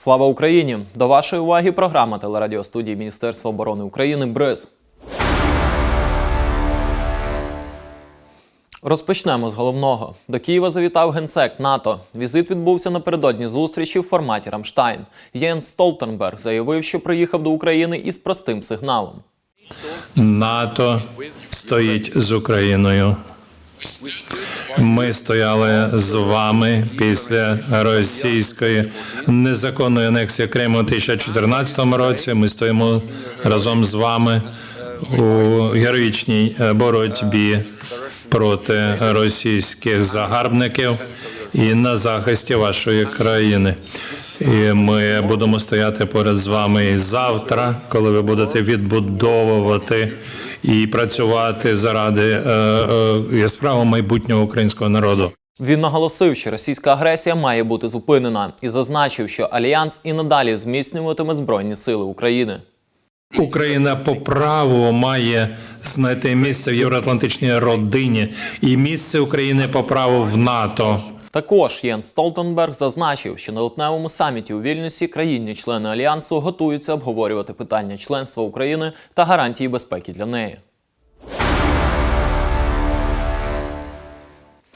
Слава Україні! До вашої уваги програма телерадіостудії Міністерства оборони України БРИЗ. Розпочнемо з головного. До Києва завітав генсек НАТО. Візит відбувся напередодні зустрічі в форматі Рамштайн. Єнс Столтенберг заявив, що приїхав до України із простим сигналом. НАТО стоїть з Україною. Ми стояли з вами після російської незаконної анексії Криму у 2014 році. Ми стоїмо разом з вами у героїчній е, боротьбі проти російських загарбників і на захисті вашої країни. І ми будемо стояти поряд з вами і завтра, коли ви будете відбудовувати і працювати заради е, е, яскравого майбутнього українського народу. Він наголосив, що російська агресія має бути зупинена, і зазначив, що альянс і надалі зміцнюватиме збройні сили України. Україна по праву має знайти місце в євроатлантичній родині і місце України по праву в НАТО. Також Єн Столтенберг зазначив, що на липневому саміті у Вільнюсі країни-члени альянсу готуються обговорювати питання членства України та гарантії безпеки для неї.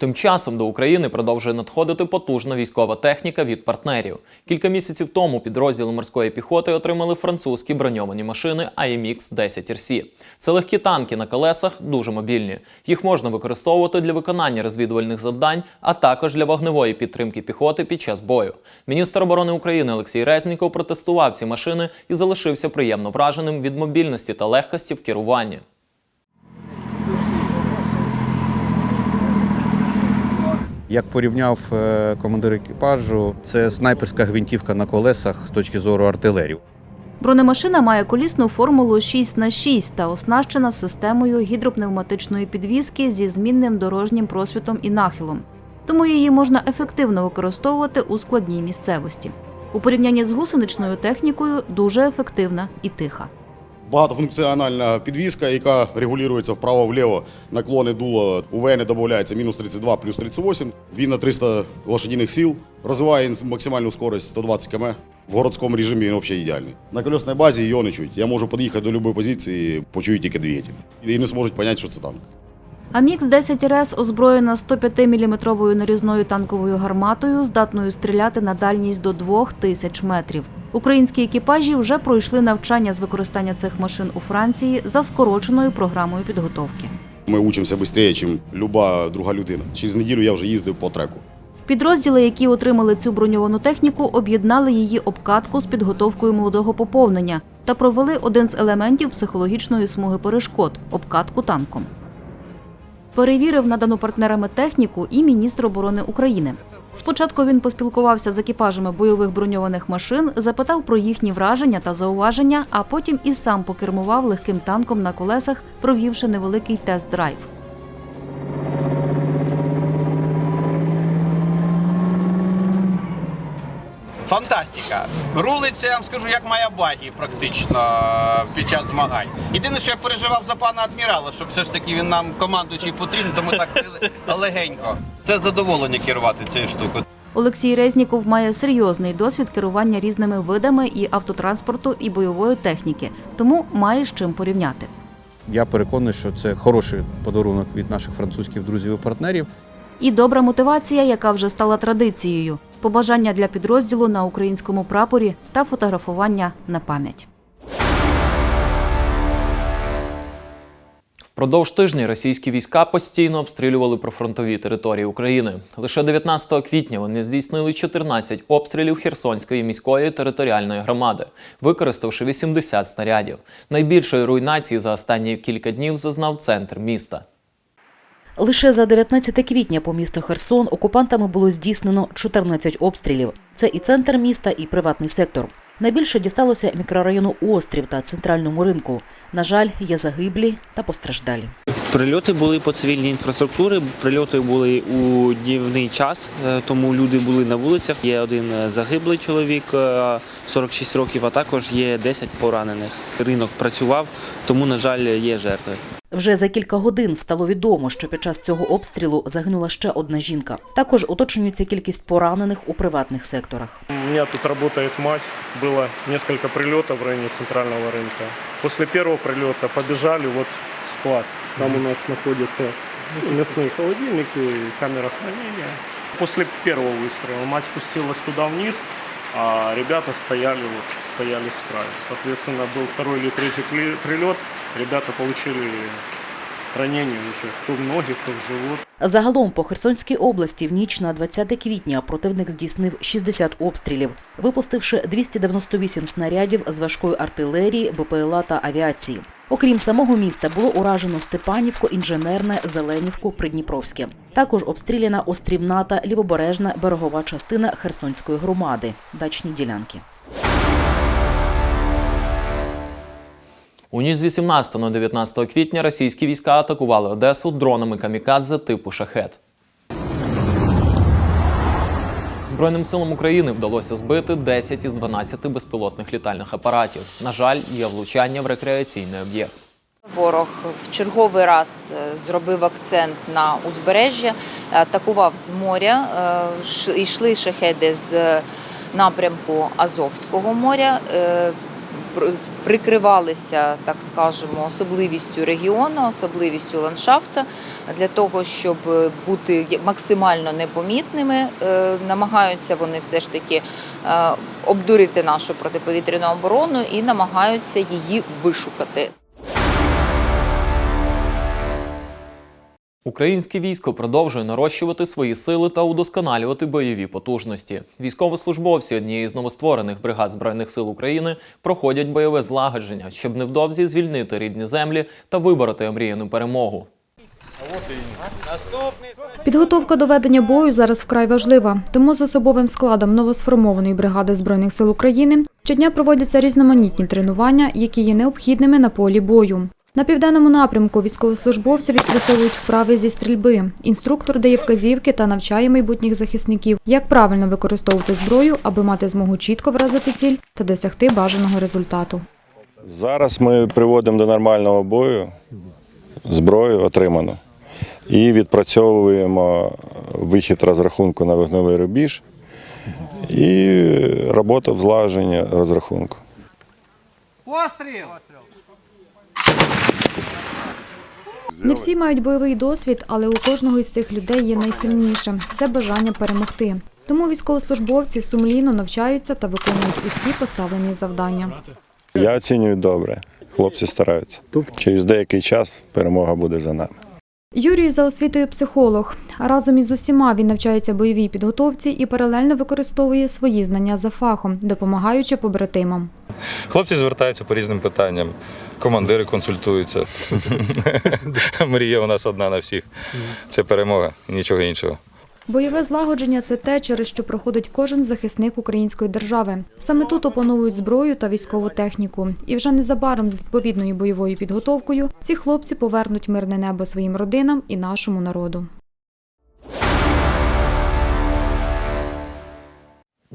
Тим часом до України продовжує надходити потужна військова техніка від партнерів. Кілька місяців тому підрозділи морської піхоти отримали французькі броньовані машини AMX 10 RC. Це легкі танки на колесах, дуже мобільні. Їх можна використовувати для виконання розвідувальних завдань, а також для вогневої підтримки піхоти під час бою. Міністр оборони України Олексій Резніков протестував ці машини і залишився приємно враженим від мобільності та легкості в керуванні. Як порівняв е, командир екіпажу, це снайперська гвинтівка на колесах з точки зору артилерії. Бронемашина має колісну формулу 6 х 6 та оснащена системою гідропневматичної підвіски зі змінним дорожнім просвітом і нахилом. Тому її можна ефективно використовувати у складній місцевості. У порівнянні з гусеничною технікою дуже ефективна і тиха. Багатофункціональна підвізка, яка регулюється вправо-вліво. Наклони дула у ВН додається мінус 32 плюс 38. Він на 300 лошадиних сил. Розвиває максимальну скорость 120 км. В городському режимі він взагалі ідеальний. На колесній базі його не чуть. Я можу під'їхати до будь-якої позиції, почую тільки двигатель. І не зможуть зрозуміти, що це танк. Амікс 10 РС озброєна 105-мм нарізною танковою гарматою, здатною стріляти на дальність до 2000 метрів. Українські екіпажі вже пройшли навчання з використання цих машин у Франції за скороченою програмою підготовки. Ми учимося швидше, ніж люба друга людина. Через неділю я вже їздив по треку. Підрозділи, які отримали цю броньовану техніку, об'єднали її обкатку з підготовкою молодого поповнення та провели один з елементів психологічної смуги перешкод обкатку танком. Перевірив надану партнерами техніку і міністр оборони України. Спочатку він поспілкувався з екіпажами бойових броньованих машин, запитав про їхні враження та зауваження, а потім і сам покермував легким танком на колесах, провівши невеликий тест-драйв. Фантастика. Рулиться, я вам скажу, як моя багі практично під час змагань. Єдине, що я переживав за пана адмірала, що все ж таки він нам командуючий потрібен, тому так легенько. Це задоволення керувати цією штукою. Олексій Резніков має серйозний досвід керування різними видами і автотранспорту, і бойової техніки, тому має з чим порівняти. Я переконаний, що це хороший подарунок від наших французьких друзів і партнерів. І добра мотивація, яка вже стала традицією, побажання для підрозділу на українському прапорі та фотографування на пам'ять. Впродовж тижня російські війська постійно обстрілювали прифронтові території України. Лише 19 квітня вони здійснили 14 обстрілів Херсонської міської територіальної громади, використавши 80 снарядів. Найбільшої руйнації за останні кілька днів зазнав центр міста. Лише за 19 квітня по місту Херсон окупантами було здійснено 14 обстрілів. Це і центр міста, і приватний сектор. Найбільше дісталося мікрорайону Острів та центральному ринку. На жаль, є загиблі та постраждалі. Прильоти були по цивільній інфраструктурі, прильоти були у днівний час, е, тому люди були на вулицях. Є один е, загиблий чоловік, е, 46 років, а також є 10 поранених. Ринок працював, тому, на жаль, є жертви. Вже за кілька годин стало відомо, що під час цього обстрілу загинула ще одна жінка. Також уточнюється кількість поранених у приватних секторах. У меня тут работает мать. Было несколько прилетов в районе центрального рынка. После первого прилета побежали вот в склад. Там у нас находятся мясные холодильники, камера хранения. После первого выстрела мать спустилась туда вниз, а ребята стояли, вот, стояли с краю. Соответственно, был второй или третий прилет. Ребята получили ранение уже кто в ноги, кто в живот. Загалом по Херсонській області в ніч на 20 квітня противник здійснив 60 обстрілів, випустивши 298 снарядів з важкої артилерії, БПЛА та авіації. Окрім самого міста, було уражено Степанівку, Інженерне, Зеленівку, Придніпровське. Також обстріляна Острівна та лівобережна берегова частина Херсонської громади, дачні ділянки. У ніч з 18 на 19 квітня російські війська атакували Одесу дронами камікадзе типу шахет. Збройним силам України вдалося збити 10 із 12 безпілотних літальних апаратів. На жаль, є влучання в рекреаційний об'єкт. Ворог в черговий раз е, зробив акцент на узбережжя, атакував з моря, е, йшли шахеди з напрямку Азовського моря, е, прикривалися, так скажемо, особливістю регіону, особливістю ландшафту для того, щоб бути максимально непомітними. Е, Намагаються вони все ж таки е, обдурити нашу протиповітряну оборону і намагаються її вишукати. Українське військо продовжує нарощувати свої сили та удосконалювати бойові потужності. Військовослужбовці однієї з новостворених бригад збройних сил України проходять бойове злагодження, щоб невдовзі звільнити рідні землі та вибороти омріяну перемогу. Підготовка до ведення бою зараз вкрай важлива, тому з особовим складом новосформованої бригади збройних сил України щодня проводяться різноманітні тренування, які є необхідними на полі бою. На південному напрямку військовослужбовці відпрацьовують вправи зі стрільби. Інструктор дає вказівки та навчає майбутніх захисників, як правильно використовувати зброю, аби мати змогу чітко вразити ціль та досягти бажаного результату. Зараз ми приводимо до нормального бою зброю отриману і відпрацьовуємо вихід розрахунку на вогневий рубіж і роботу в злагодженні розрахунку. Не всі мають бойовий досвід, але у кожного із цих людей є найсильніше це бажання перемогти. Тому військовослужбовці сумлінно навчаються та виконують усі поставлені завдання. Я оцінюю добре. Хлопці стараються. Через деякий час перемога буде за нами. Юрій за освітою психолог. Разом із усіма він навчається бойовій підготовці і паралельно використовує свої знання за фахом, допомагаючи побратимам. Хлопці звертаються по різним питанням. Командири консультуються. Мрія у нас одна на всіх. Це перемога, і нічого іншого. Бойове злагодження це те, через що проходить кожен захисник української держави. Саме тут опановують зброю та військову техніку. І вже незабаром з відповідною бойовою підготовкою ці хлопці повернуть мирне небо своїм родинам і нашому народу.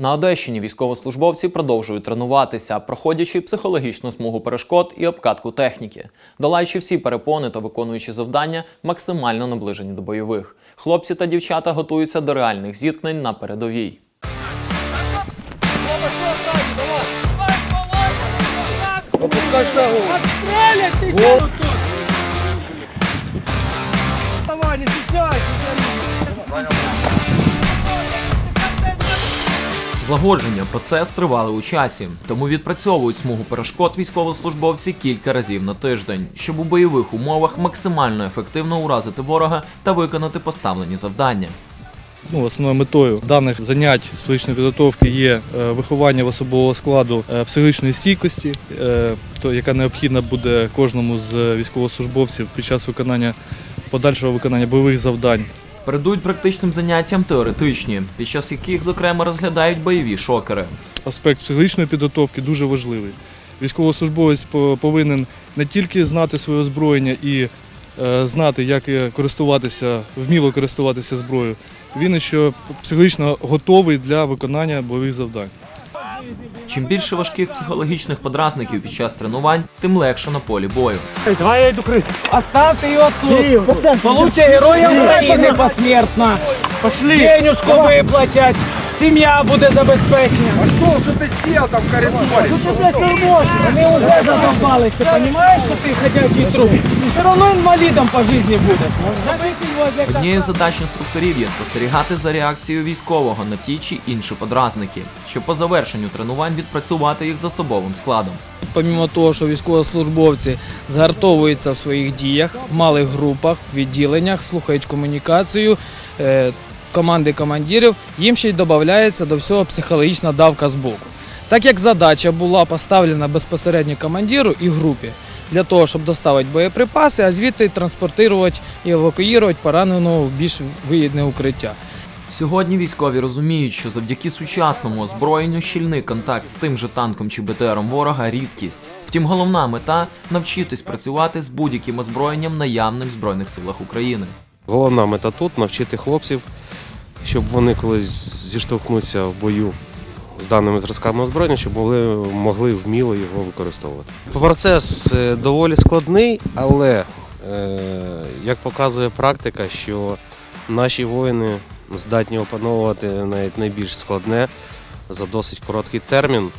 На Одещині військовослужбовці продовжують тренуватися, проходячи психологічну смугу перешкод і обкатку техніки, долаючи всі перепони та виконуючи завдання, максимально наближені до бойових. Хлопці та дівчата готуються до реальних зіткнень на передовій. Злагодження процес тривали у часі, тому відпрацьовують смугу перешкод військовослужбовці кілька разів на тиждень, щоб у бойових умовах максимально ефективно уразити ворога та виконати поставлені завдання. Ну, основною метою даних занять з психологічної підготовки є е, виховання в особового складу е, психологічної стійкості, е, яка необхідна буде кожному з військовослужбовців під час виконання подальшого виконання бойових завдань. Передують практичним заняттям теоретичні, під час яких, зокрема, розглядають бойові шокери. Аспект психологічної підготовки дуже важливий. Військовослужбовець повинен не тільки знати своє озброєння і е, знати, як е, користуватися, вміло користуватися зброєю. Він ще психологічно готовий для виконання бойових завдань. Чим більше важких психологічних подразників під час тренувань, тим легше на полі бою. Давай я йду крити. Оставте його тут. Получай Героя України посмертно. Пошли. Денюшку виплатять. Сім'я буде забезпечена. А що, що ти сів там в коридорі? Що ти, блядь, тормоз? Вони вже задовбались. Ти розумієш, що ти ходячий труп? І все одно інвалідом по житті будеш. Однією з задач інструкторів є спостерігати за реакцією військового на ті чи інші подразники, щоб по завершенню тренувань відпрацювати їх з особовим складом. Помімо того, що військовослужбовці згартовуються в своїх діях, в малих групах, в відділеннях, слухають комунікацію, е, команди командирів, їм ще й додається до всього психологічна давка з боку. Так як задача була поставлена безпосередньо командиру і групі для того, щоб доставити боєприпаси, а звідти транспортувати і евакуювати пораненого в більш вигідне укриття. Сьогодні військові розуміють, що завдяки сучасному озброєнню щільний контакт з тим же танком чи БТРом ворога рідкість. Втім, головна мета навчитись працювати з будь-яким озброєнням наявним в Збройних силах України. Головна мета тут навчити хлопців, щоб вони колись зіштовхнуться в бою з даними зразками озброєння, щоб могли, могли вміло його використовувати. Процес е, доволі складний, але е, як показує практика, що наші воїни здатні опановувати навіть найбільш складне за досить короткий термін.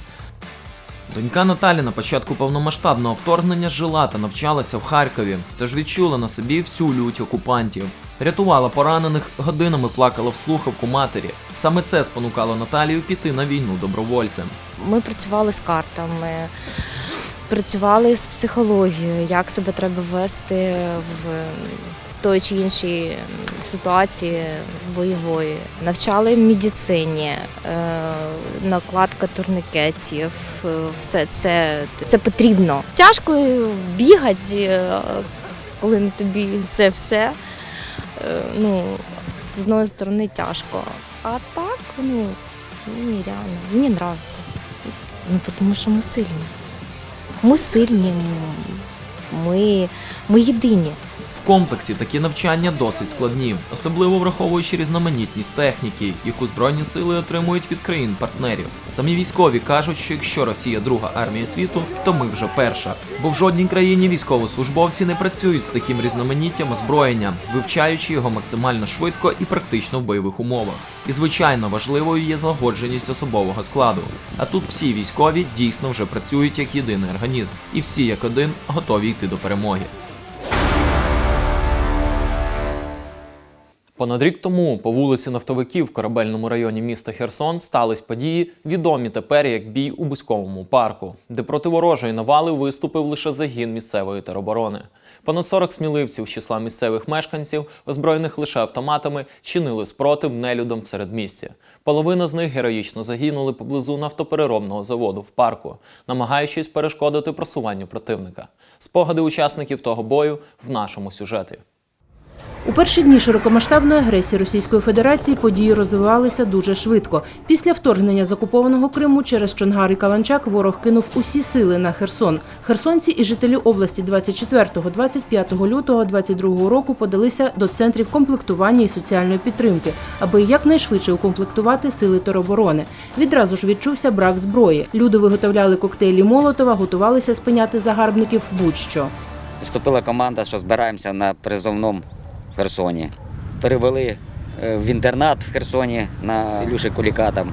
Донька Наталі на початку повномасштабного вторгнення жила та навчалася в Харкові, тож відчула на собі всю лють окупантів. Рятувала поранених, годинами плакала в слухавку матері. Саме це спонукало Наталію піти на війну добровольцем. Ми працювали з картами, працювали з психологією, як себе треба вести в, той чи іншій ситуації бойової. Навчали медицині, е, накладка турникетів. е, Все це, це потрібно. Тяжко бігати, е, коли на тобі це все. Е, Ну, з одної сторони тяжко. А так, ну, мені реально, мені подобається. Ну, тому що ми сильні. Ми сильні, ми, ми єдині. В комплексі такі навчання досить складні, особливо враховуючи різноманітність техніки, яку збройні сили отримують від країн-партнерів. Самі військові кажуть, що якщо Росія друга армія світу, то ми вже перша. Бо в жодній країні військовослужбовці не працюють з таким різноманіттям озброєння, вивчаючи його максимально швидко і практично в бойових умовах. І звичайно важливою є злагодженість особового складу. А тут всі військові дійсно вже працюють як єдиний організм, і всі як один готові йти до перемоги. Понад рік тому по вулиці Нафтовиків в корабельному районі міста Херсон стались події, відомі тепер як бій у Бузьковому парку, де проти ворожої навали виступив лише загін місцевої тероборони. Понад 40 сміливців з числа місцевих мешканців, озброєних лише автоматами, чинили спротив нелюдам в середмісті. Половина з них героїчно загинули поблизу нафтопереробного заводу в парку, намагаючись перешкодити просуванню противника. Спогади учасників того бою в нашому сюжеті. У перші дні широкомасштабної агресії Російської Федерації події розвивалися дуже швидко. Після вторгнення з окупованого Криму через Чонгар і Каланчак ворог кинув усі сили на Херсон. Херсонці і жителі області 24-25 лютого 22 року подалися до центрів комплектування і соціальної підтримки, аби якнайшвидше укомплектувати сили тероборони. Відразу ж відчувся брак зброї. Люди виготовляли коктейлі Молотова, готувалися спиняти загарбників будь-що. Вступила команда, що збираємося на призовному Херсоні. Перевели е, в інтернат в Херсоні на Ілюші Куліка там.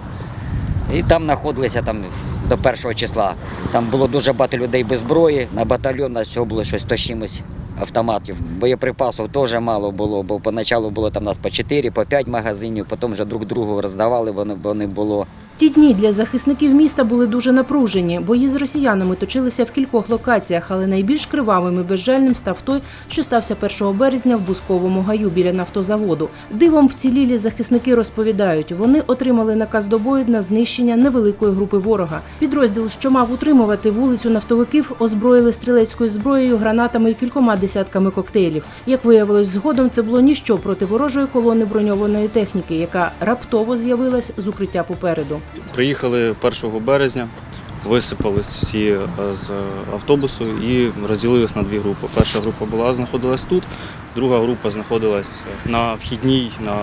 І там знаходилися там до першого числа. Там було дуже багато людей без зброї. На батальйон на всього було щось 100 з чимось автоматів. Боєприпасів теж мало було, бо поначалу було там нас по 4, по 5 магазинів, потім вже друг другу роздавали, вони, вони було. Ті дні для захисників міста були дуже напружені. Бої з росіянами точилися в кількох локаціях, але найбільш кривавим і безжальним став той, що стався 1 березня в Бусковому гаю біля нафтозаводу. Дивом вцілілі захисники розповідають, вони отримали наказ до бою на знищення невеликої групи ворога. Підрозділ, що мав утримувати вулицю нафтовиків, озброїли стрілецькою зброєю, гранатами і кількома десятками коктейлів. Як виявилось згодом, це було ніщо проти ворожої колони броньованої техніки, яка раптово з'явилась з укриття попереду. Приїхали 1 березня висипались всі е, з автобусу і розділились на дві групи. Перша група була знаходилась тут, друга група знаходилась на вхідній на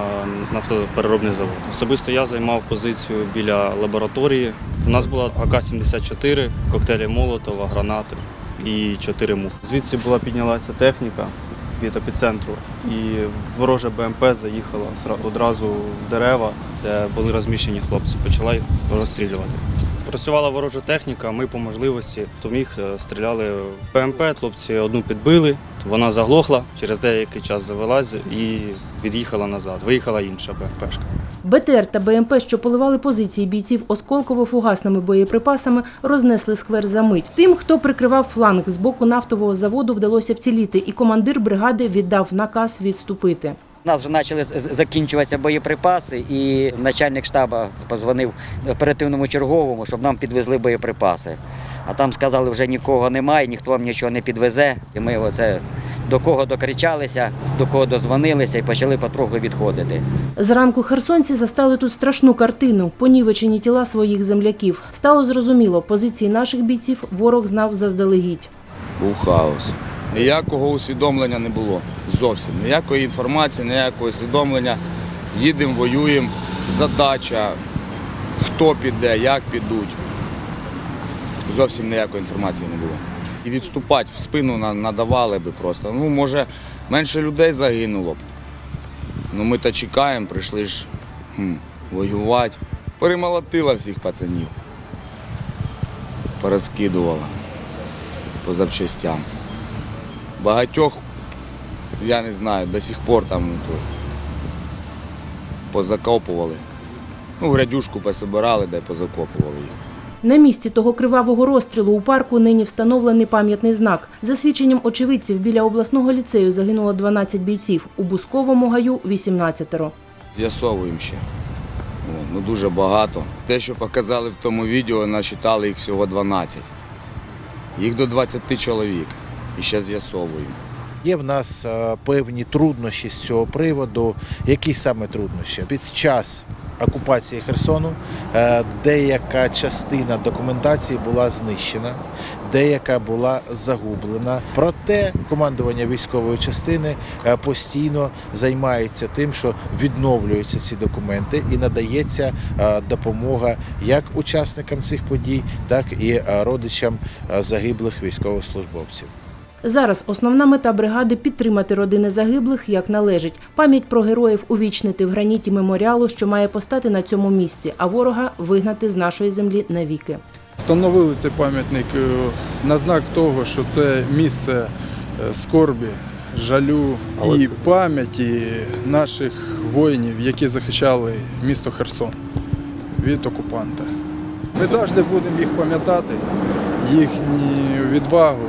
нафтопереробний завод. Особисто я займав позицію біля лабораторії. У нас була АК-74, коктейлі Молотова, гранати і чотири мух. Звідси була піднялася техніка від епіцентру, і ворожа БМП заїхала одразу в дерева, де були розміщені хлопці. Почала їх розстрілювати. Працювала ворожа техніка, ми по можливості, хто міг, е, стріляли в БМП, хлопці одну підбили, вона заглохла, через деякий час завелась і від'їхала назад. Виїхала інша БМПшка. БТР та БМП, що поливали позиції бійців осколково-фугасними боєприпасами, рознесли сквер за мить. Тим, хто прикривав фланг з боку нафтового заводу, вдалося вціліти, і командир бригади віддав наказ відступити. У нас вже почали закінчуватися боєприпаси, і начальник штабу позвонив оперативному черговому, щоб нам підвезли боєприпаси. А там сказали, вже нікого немає, ніхто вам нічого не підвезе. І ми оце до кого докричалися, до кого дозвонилися і почали потроху відходити. Зранку херсонці застали тут страшну картину понівечені тіла своїх земляків. Стало зрозуміло, позиції наших бійців ворог знав заздалегідь. Був хаос. Ніякого усвідомлення не було. Зовсім. Ніякої інформації, ніякого усвідомлення. Їдемо, воюємо. Задача, хто піде, як підуть. Зовсім ніякої інформації не було. І відступати в спину надавали би просто. Ну, може, менше людей загинуло б. Ну ми то чекаємо, прийшли ж хм, воювати. Перемолотила всіх пацанів. Порозкидувала по запчастям. Багатьох, я не знаю, до сих пор там то, позакопували. Ну, в рядюшку пособирали, позакопували їх. На місці того кривавого розстрілу у парку нині встановлений пам'ятний знак. За свідченням очевидців, біля обласного ліцею загинуло 12 бійців, у Бусковому гаю – 18. З'ясовуємо ще. Ну, дуже багато. Те, що показали в тому відео, насчитали їх всього 12. Їх до 20 чоловік. І ще з'ясовуємо. Є в нас е, певні труднощі з цього приводу. Які саме труднощі? Під час окупації Херсону е, деяка частина документації була знищена, деяка була загублена. Проте командування військової частини е, постійно займається тим, що відновлюються ці документи і надається е, допомога як учасникам цих подій, так і родичам загиблих військовослужбовців. Зараз основна мета бригади – підтримати родини загиблих як належить. Пам'ять про героїв увічнити в граніті меморіалу, що має постати на цьому місці, а ворога вигнати з нашої землі навіки. Встановили цей пам'ятник е, на знак того, що це місце е, скорбі, жалю і пам'яті наших воїнів, які захищали місто Херсон від окупанта. Ми завжди будемо їх пам'ятати, їхню відвагу,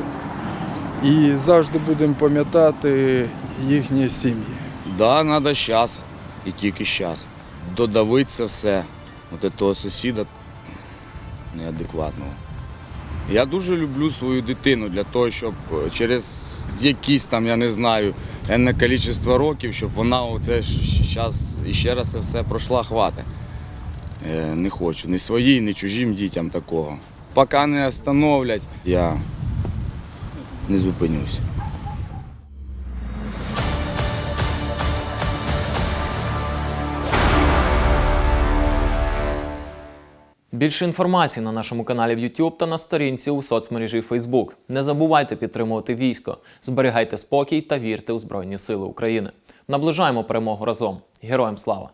і завжди будемо пам'ятати їхні сім'ї. Да, треба зараз і тільки зараз. Додавити це все. От того сусіда неадекватного. Я дуже люблю свою дитину для того, щоб е, через якісь там, я не знаю, енне кількість років, щоб вона оце зараз ще раз це все пройшла, хвати. Е, Не хочу ні своїй, ні чужим дітям такого. Поки не остановлять, я не зупинюсь. Більше інформації на нашому каналі в YouTube та на сторінці у соцмережі Facebook. Не забувайте підтримувати військо, зберігайте спокій та вірте у Збройні Сили України. Наближаємо перемогу разом. Героям слава!